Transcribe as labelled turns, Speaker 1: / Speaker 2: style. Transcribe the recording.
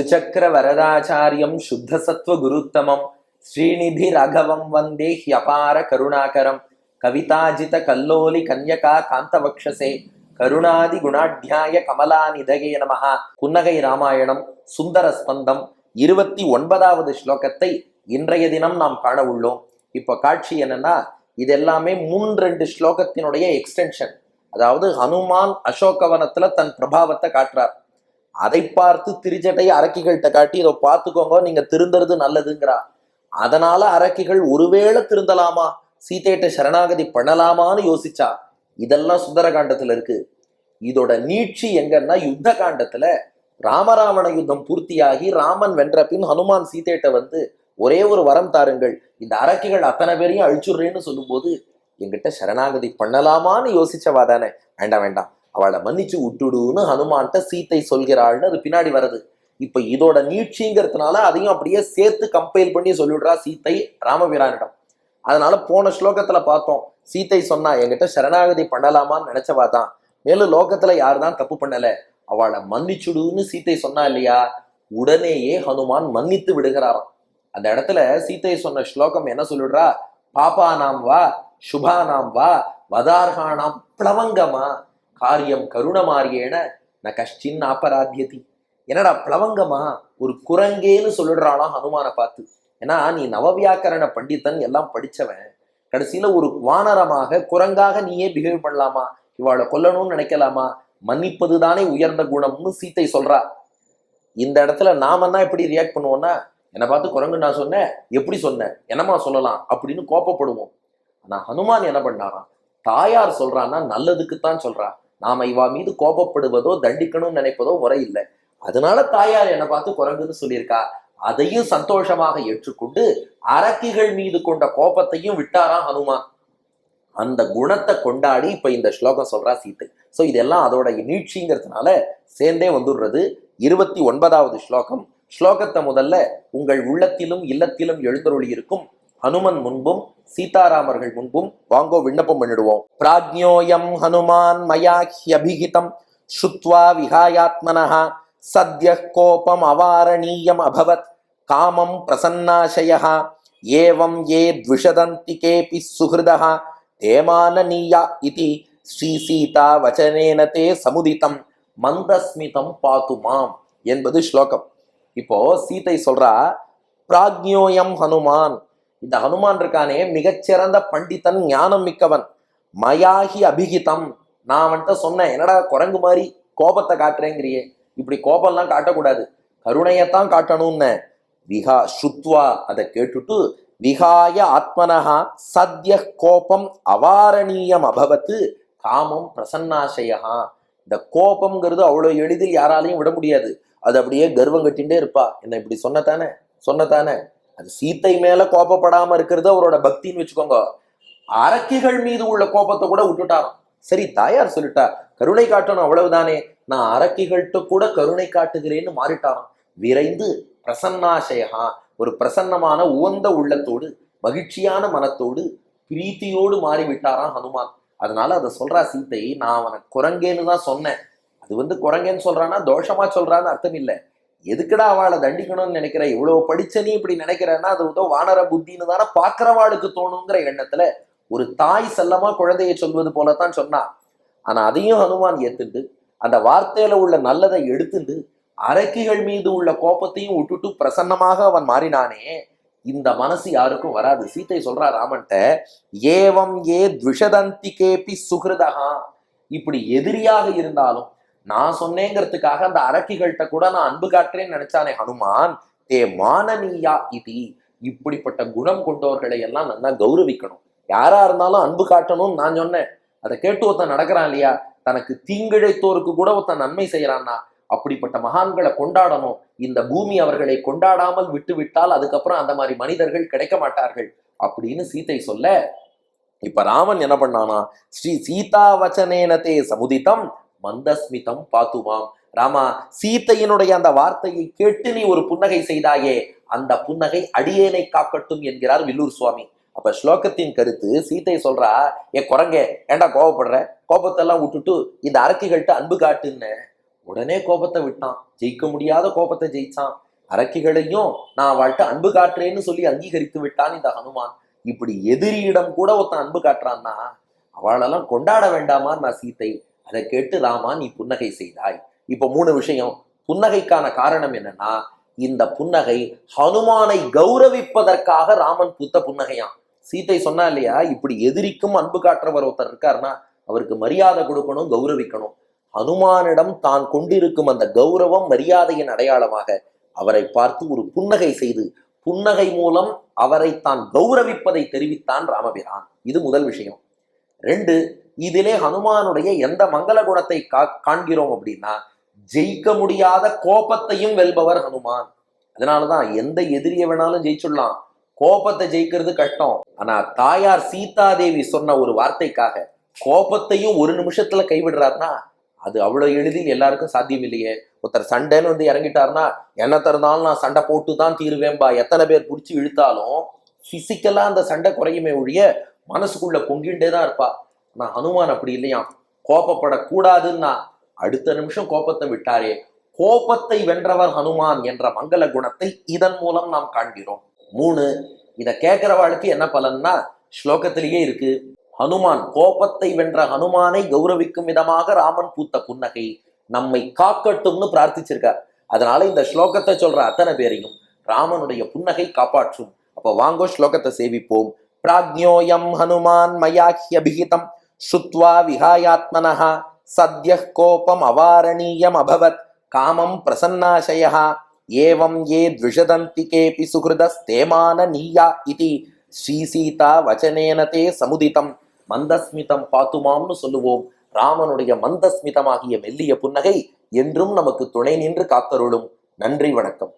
Speaker 1: சுச்சக்கர வரதாச்சாரியம் சுத்த குருத்தமம். ஸ்ரீநிதி ரகவம் வந்தே ஹியபார கருணாகரம். கவிதாஜித கல்லோலி கன்யகா காந்தவக்ஷசே. கருணாதி குணாட்யாய கமலாநிதகே நமஹா. புன்னகை ராமாயணம் சுந்தர ஸ்பந்தம் இருபத்தி ஒன்பதாவது ஸ்லோகத்தை இன்றைய தினம் நாம் காண உள்ளோம். இப்போ காட்சி என்னன்னா இது எல்லாமே மூன் ரெண்டு ஸ்லோகத்தினுடைய எக்ஸ்டென்ஷன் அதாவது ஹனுமான் அசோகவனத்துல தன் பிரபாவத்தை காட்டுறார். அதை பார்த்து திருச்சட்டையை அரக்கிகள்கிட்ட காட்டி இதை பார்த்துக்கோங்க நீங்க திருந்துறது நல்லதுங்கிறா. அதனால அரக்கிகள் ஒருவேளை திருந்தலாமா? சீதையிட்ட சரணாகதி பண்ணலாமான்னு யோசிச்சா. இதெல்லாம் சுந்தரகாண்டத்துல இருக்கு. இதோட நீட்சி எங்கன்னா யுத்த காண்டத்துல ராமராவண யுத்தம் பூர்த்தியாகி ராமன் வென்ற பின் ஹனுமான் சீதையிட்ட வந்து ஒரே ஒரு வரம் தாருங்கள். இந்த அரக்கிகள் அத்தனை பேரையும் அழிச்சுடுறேன்னு சொல்லும்போது என்கிட்ட சரணாகதி பண்ணலாமான்னு யோசிச்சவா தானே? வேண்டாம் வேண்டாம். அவளை மன்னிச்சு விட்டுடுன்னு ஹனுமான்கிட்ட சீத்தை சொல்கிறாள்னு அது பின்னாடி வருது. இப்ப இதோட நீட்சிங்கிறதுனால அதையும் அப்படியே சேர்த்து கம்பைல் பண்ணி சொல்லிவிடுறா சீத்தை ராமபிரானிடம் அதனால போன ஸ்லோகத்துல பார்த்தோம். சீத்தை சொன்னா என்கிட்ட சரணாகதி பண்ணலாமான்னு நினைச்சவா தான். மேலும் லோகத்துல யார் தான் தப்பு பண்ணல. அவளை மன்னிச்சுடுன்னு சீத்தை சொன்னா இல்லையா? உடனேயே ஹனுமான் மன்னித்து விடுகிறாராம். அந்த இடத்துல சீத்தை சொன்ன ஸ்லோகம் என்ன சொல்லிடுறா? பாப்பா நாம் வா சுபா நாம் வா வதார்கானாம் பிளவங்கமா காரியம் கருணமாரியேன ந கஷ்டின் ஆபராத்தியதி என்னடா பிளவங்கமா? ஒரு குரங்கேன்னு சொல்லிடுறானா ஹனுமானை பார்த்து. ஏன்னா நீ நவவியாக்கரண பண்டிதன் எல்லாம் படிச்சவன். கடைசியில ஒரு வானரமாக குரங்காக நீயே பிஹேவ் பண்ணலாமா? இவாளை கொல்லணும்னு நினைக்கலாமா? மன்னிப்பது தானே உயர்ந்த குணம்னு சீத்தை சொல்றா. இந்த இடத்துல நாம தான் எப்படி ரியாக்ட் பண்ணுவோம்னா என்னை பார்த்து குரங்கு நான் சொன்னேன் எப்படி சொன்னேன் என்னமா சொல்லலாம்? அப்படின்னு கோபப்படுவோம். ஆனா ஹனுமான் என்ன பண்ணாராம்? தாயார் சொல்றான்னா நல்லதுக்குத்தான் சொல்றா. நாம இவா மீது கோபப்படுவதோ தண்டிக்கணும்னு நினைப்பதோ முறை இல்லை. அதனால தாயார் என்னை பார்த்து குரங்குன்னு சொல்லியிருக்கா. அதையும் சந்தோஷமாக ஏற்றுக்கொண்டு அரக்கிகள் மீது கொண்ட கோபத்தையும் விட்டாராம் ஹனுமான் அந்த குணத்தை கொண்டாடி இப்ப இந்த ஸ்லோகம் சொல்றா சீத்தை. சோ இதெல்லாம் அதோட நீட்சிங்கிறதுனால சேர்ந்தே வந்துடுறது. இருபத்தி ஒன்பதாவது ஸ்லோகம். ஸ்லோகத்தை முதல்ல உங்கள் உள்ளத்திலும் இல்லத்திலும் எழுந்தருளி இருக்கும் ஹனுமன் முன்பும் சீதாராமர்கள் முன்பும் வாங்கோ விண்ணப்பம் பண்ணிடுவோம். பிராஜ்யோயம் ஹனுமான் மயா ஹியபிகிதம் ஸ்ருத்வா விஹாயாத்மனः சத்ய கோபம் அவாரணீயம் அபவத் காமம் பிரசன்னாசயா ஏவம் ஏ த்விஷதந்தி கேபி சுஹிருதः தேமானனீயா இது ஸ்ரீ சீதா வச்சனேன தே சமுதிதம் மந்தஸ்மிதம் பாத்துமாம் என்பது ஸ்லோகம். இப்போ சீதை சொல்றா பிராக்ஞோயம் ஹனுமான் இந்த ஹனுமான் இருக்கானே மிகச்சிறந்த பண்டிதன் ஞானம் மிக்கவன். மயாகி அபிகிதம். நான் வந்துட்டு சொன்னேன் என்னடா குரங்கு மாதிரி கோபத்தை காட்டுறேங்கிறியே. இப்படி கோபம்லாம் காட்டக்கூடாது. கருணையத்தான் காட்டணும்னு. விஹா ஸ்ருத்வா. அதை கேட்டுட்டு விகாய ஆத்மனஹா சத்ய கோபம் அவாரணீயம் அபவத்து காமம் பிரசன்னாசயா இந்த கோபம்ங்கிறது அவ்வளோ எளிதில் யாராலையும் விட முடியாது. அது அப்படியே கர்வம் கட்டிகிட்டே இருப்பா. என்ன இப்படி சொன்னதானே? சொன்னதானே? அது சீத்தை மேல கோபப்படாம இருக்கிறது அவரோட பக்தின்னு வச்சுக்கோங்க. அரக்கிகள் மீது உள்ள கோபத்தை கூட விட்டுட்டாராம். சரி தாயார் சொல்லிட்டா கருணை காட்டணும் அவ்வளவுதானே. நான் அரக்கிகள்கிட்ட கூட கருணை காட்டுகிறேன்னு மாறிட்டாராம். விரைந்து பிரசன்னாசயா ஒரு பிரசன்னமான உவந்த உள்ளத்தோடு மகிழ்ச்சியான மனத்தோடு பிரீத்தியோடு மாறி விட்டாராம் ஹனுமான். அதனால அதை சொல்றா சீத்தை நான் அவனை குரங்கேன்னு தான் சொன்னேன். அது வந்து குரங்கேன்னு சொல்றான்னா தோஷமா சொல்றான்னு அர்த்தம் இல்லை. எதுக்குடா அவளை தண்டிக்கணும்னு நினைக்கிற? இவ்வளவு படிச்ச நீ இப்படி நினைக்கிறன்னா அது வந்து வானர புத்தின்னு தானே பாக்குறவாளுக்கு தோணுங்கிற எண்ணத்துல ஒரு தாய் செல்லமா குழந்தையை சொல்வது போலத்தான் சொன்னா. ஆனா அதையும் ஹனுமான் ஏத்துண்டு அந்த வார்த்தையில உள்ள நல்லதை எடுத்துண்டு அரக்கிகள் மீது உள்ள கோபத்தையும் விட்டுட்டு பிரசன்னமாக அவன் மாறினானே. இந்த மனசு யாருக்கும் வராது. சீத்தை சொல்றா ராமன்ட்ட ஏவம் ஏ துஷதந்தி கேபி சுகிருதகா இப்படி எதிரியாக இருந்தாலும் நான் சொன்னேங்கிறதுக்காக அந்த அரக்கிகள்கிட்ட கூட நான் அன்பு காட்டுறேன்னு நினைச்சானே ஹனுமான். தே மானனீயா இது. இப்படிப்பட்ட குணம் கொண்டவர்களை எல்லாம் நல்லா கௌரவிக்கணும். யாரா இருந்தாலும் அன்பு காட்டணும்னு நான் சொன்னேன். அதை கேட்டு ஒருத்தன் நடக்கிறான் இல்லையா? தனக்கு தீங்கிழைத்தோருக்கு கூட ஒருத்தன் நன்மை செய்யறான்னா அப்படிப்பட்ட மகான்களை கொண்டாடணும். இந்த பூமி அவர்களை கொண்டாடாமல் விட்டு விட்டால் அதுக்கப்புறம் அந்த மாதிரி மனிதர்கள் கிடைக்க மாட்டார்கள் அப்படின்னு சீத்தை சொல்ல இப்ப ராமன் என்ன பண்ணானா ஸ்ரீ சீதா வச்சனேனதே சமுதித்தம் மந்தஸ்மிதம் பாத்துமாம். ராமா சீத்தையினுடைய அந்த வார்த்தையை கேட்டு நீ ஒரு புன்னகை செய்தாயே அந்த புன்னகை அடியேனை காக்கட்டும் என்கிறார் வில்லூர் சுவாமி. அப்ப ஸ்லோகத்தின் கருத்து சீத்தை சொல்றா ஏ குரங்கே ஏன்டா கோபப்படுற கோபத்தெல்லாம் விட்டுட்டு இந்த அரக்கிகள்கிட்ட அன்பு காட்டுன்னு. உடனே கோபத்தை விட்டான். ஜெயிக்க முடியாத கோபத்தை ஜெயிச்சான். அரக்கிகளையும் நான் அவள்கிட்ட அன்பு காட்டுறேன்னு சொல்லி அங்கீகரித்து விட்டான் இந்த ஹனுமான். இப்படி எதிரியிடம் கூட ஒருத்தன் அன்பு காட்டுறான்னா அவளெல்லாம் கொண்டாட வேண்டாமா நான் சீத்தை? அதை கேட்டு ராமா நீ புன்னகை செய்தாய். இப்போ மூணு விஷயம். புன்னகைக்கான காரணம் என்னன்னா இந்த புன்னகை ஹனுமானை கௌரவிப்பதற்காக ராமன் பூத்த புன்னகையாம் சீத்தை சொன்னா இல்லையா இப்படி எதிரிக்கும் அன்பு காட்டுறவர் ஒருத்தர் இருக்காருன்னா அவருக்கு மரியாதை கொடுக்கணும் கௌரவிக்கணும். ஹனுமானிடம் தான் கொண்டிருக்கும் அந்த கௌரவம் மரியாதையின் அடையாளமாக அவரை பார்த்து ஒரு புன்னகை செய்து புன்னகை மூலம் அவரை தான் கௌரவிப்பதை தெரிவித்தான் ராமபிரான். இது முதல் விஷயம். ரெண்டு இதிலே ஹனுமானுடைய எந்த மங்கள குணத்தை கா- காண்கிறோம் அப்படின்னா ஜெயிக்க முடியாத கோபத்தையும் வெல்பவர் ஹனுமான். அதனாலதான் எந்த எதிரியை வேணாலும் ஜெயிச்சுடலாம். கோபத்தை ஜெயிக்கிறது கஷ்டம். ஆனா தாயார் சீதாதேவி சொன்ன ஒரு வார்த்தைக்காக கோபத்தையும் ஒரு நிமிஷத்துல கைவிடுறாருன்னா அது அவ்வளவு எளிதில் எல்லாருக்கும் சாத்தியம் இல்லையே ஒருத்தர் சண்டைன்னு வந்து இறங்கிட்டாருன்னா என்ன திறந்தாலும் நான் சண்டை போட்டு தான் தீருவேன்பா. எத்தனை பேர் பிடிச்சி இழுத்தாலும் பிசிக்கலா அந்த சண்டை குறையுமே ஒழிய மனசுக்குள்ள பொங்கிண்டே தான் இருப்பா. நான் ஹனுமான் அப்படி இல்லையாம் கோபப்படக்கூடாதுன்னா அடுத்த நிமிஷம் கோபத்தை விட்டாரே. கோபத்தை வென்றவர் ஹனுமான் என்ற மங்கள குணத்தை இதன் மூலம் நாம் காண்கிறோம். மூணு இதை கேட்கிறவாளுக்கு என்ன பலன்னா ஸ்லோகத்திலேயே இருக்கு. ஹனுமான் கோபத்தை வென்ற ஹனுமானை கௌரவிக்கும் விதமாக ராமன் பூத்த புன்னகை நம்மை காக்கட்டும்னு பிரார்த்திச்சிருக்கார். அதனால இந்த ஸ்லோகத்தை சொல்ற அத்தனை பேரையும் ராமனுடைய புன்னகை காப்பாற்றும். அப்ப வாங்கோ ஸ்லோகத்தை சேவிப்போம். பிராக்ஞோயம் ஹனுமான் மயாஹ்யபிஹிதம். சுத்வா விகாயாத்மனஹா சத்ய கோபம் அவாரணீயம் அபவத் காமம் பிரசன்னாசயா ஏவம் ஏ த்விஷதந்தி கேபி சுகிருதஸ்தேமான நீயா இது ஸ்ரீசீதா வச்சனேன தே சமுதிதம். மந்தஸ்மிதம் பாத்துமாம்னு சொல்லுவோம். ராமனுடைய மந்தஸ்மிதமாகிய மெல்லிய புன்னகை என்றும் நமக்கு துணை நின்று காத்தருளும். நன்றி வணக்கம்.